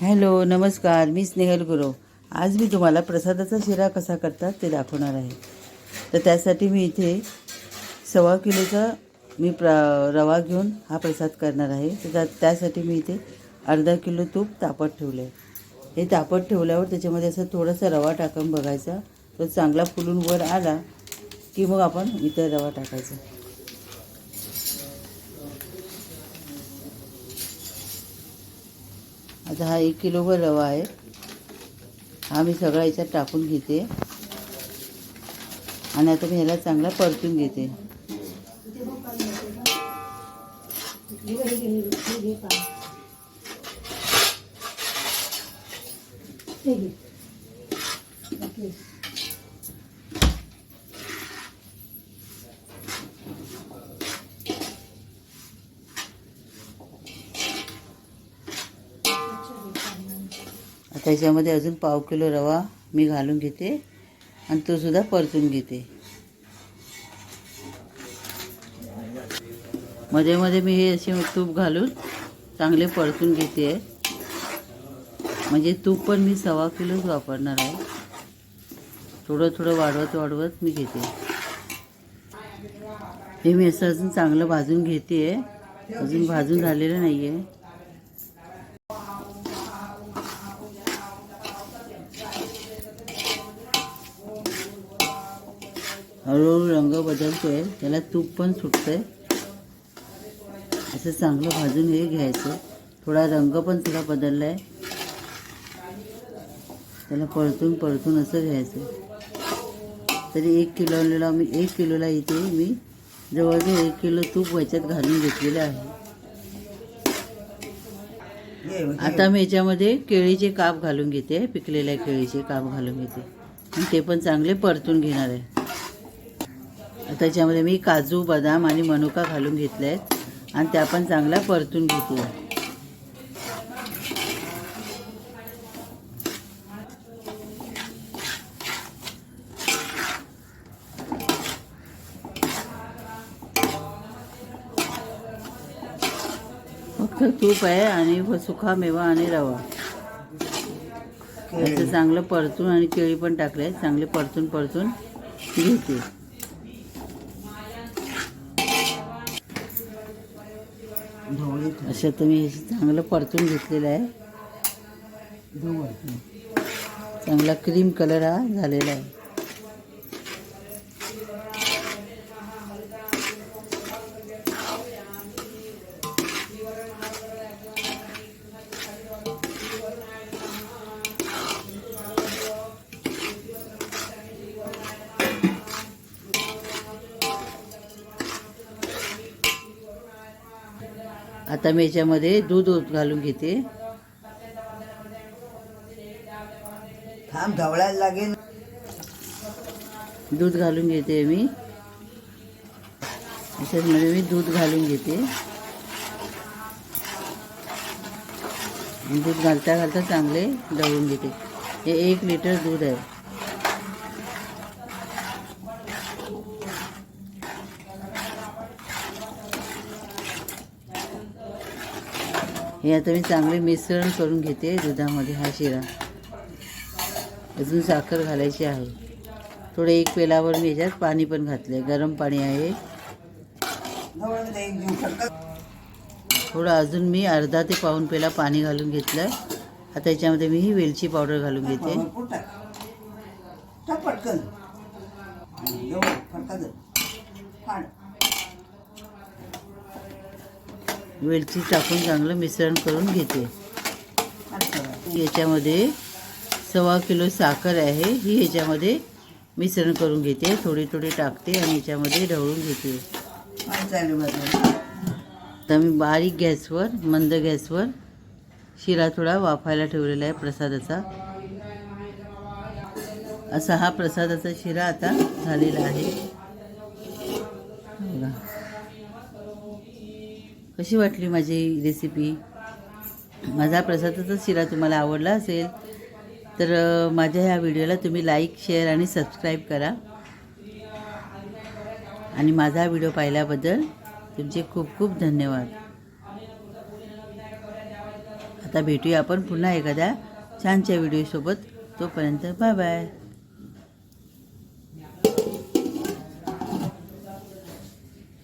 Hello नमस्कार. मी स्नेहल गुरव आज मी तुम्हाला प्रसादाचा शिरा कसा करतात ते दाखवणार आहे. तर त्यासाठी मी इथे सव्वा किलोचा मी प्र रवा घेऊन हा प्रसाद करणार आहे. तर त्या त्यासाठी मी इथे अर्धा किलो तूप तापत ठेवलं आहे हे तापत ठेवल्यावर त्याच्यामध्ये असं थोडासा रवा टाकून बघायचा. तो चांगला फुलून वर आला की मग आपण इथं रवा टाकायचा. आता हा एक किलोवर रवा आहे. हा मी सगळा याच्यात टाकून घेते. आणि आता मी ह्याला चांगला परतून घेते. आता याच्यामध्ये अजून पाव किलो रवा मी घालून घेते आणि तो सुद्धा परतून घेते. मध्ये मध्ये मी हे असे तूप घालून चांगले परतून घेते. आहे म्हणजे तूप पण मी सव्वा किलोच वापरणार आहे. थोडं थोडं वाढवत वाढवत मी घेते. हे मी असं अजून चांगलं भाजून घेते. आहे अजून भाजून झालेलं नाही आहे हळूहळू रंग बदलतोय त्याला तूप पण सुटतंय. असं चांगलं भाजून हे घ्यायचं. थोडा रंग पण थोडा बदलला आहे त्याला परतून परतून असं घ्यायचं. तरी एक किलोला मी एक किलोला इथे मी जवळजवळ एक किलो तूप याच्यात घालून घेतलेलं आहे. आता मी याच्यामध्ये केळीचे काप घालून घेते पिकलेल्या केळीचे काप घालून घेते. आणि ते पण चांगले परतून घेणार आहे. आता याच्यामध्ये मी काजू बदाम आणि मनुका घालून घेतले आहेत. आणि त्या पण चांगल्या परतून घेते. फक्त तूप आहे आणि सुखा मेवा आणि रवा. असं चांगलं परतून आणि केळी पण टाकले चांगले परतून परतून घेते. असं तुम्ही चांगलं परतून घेतलेलं आहे. चांगला क्रीम कलर हा झालेला आहे. आता मी याच्यामध्ये दूध घालून घेते. थांब ढवळायला लागेल. दूध घालून घेते मी. याच्यामध्ये मी दूध घालून घेते. दूध घालता घालता चांगले दळून घेते. हे एक लिटर दूध आहे. हे आता मी चांगले मिश्रण करून घेते दुधामध्ये हा शिरा. अजून साखर घालायची आहे. थोडं एक पेलावर मी याच्यात पाणी पण घातलं गरम पाणी आहे. थोडं अजून मी अर्धा ते पाऊन पेला पाणी घालून घेतलं आता याच्यामध्ये मी ही वेलची पावडर घालून घेते. वेलची टाकून चांगलं मिश्रण करून घेते. याच्यामध्ये सव्वा किलो साखर आहे. ही ह्याच्यामध्ये मिश्रण करून घेते. थोडी थोडी टाकते आणि याच्यामध्ये ढवळून घेते. आता मी बारीक गॅसवर मंद गॅसवर शिरा थोडा वाफायला ठेवलेला आहे प्रसादाचा. असा हा प्रसादाचा शिरा आता झालेला आहे. बघा. कशी वाटली माझी रेसिपी माझा प्रसादाचा शिरा तुम्हाला आवडला असेल तर माझ्या ह्या व्हिडिओला तुम्ही लाईक शेअर आणि सबस्क्राईब करा. आणि माझा व्हिडिओ पाहिल्याबद्दल तुमचे खूप खूप धन्यवाद. आता भेटूया आपण पुन्हा एखाद्या छानच्या व्हिडिओसोबत तोपर्यंत बाय बाय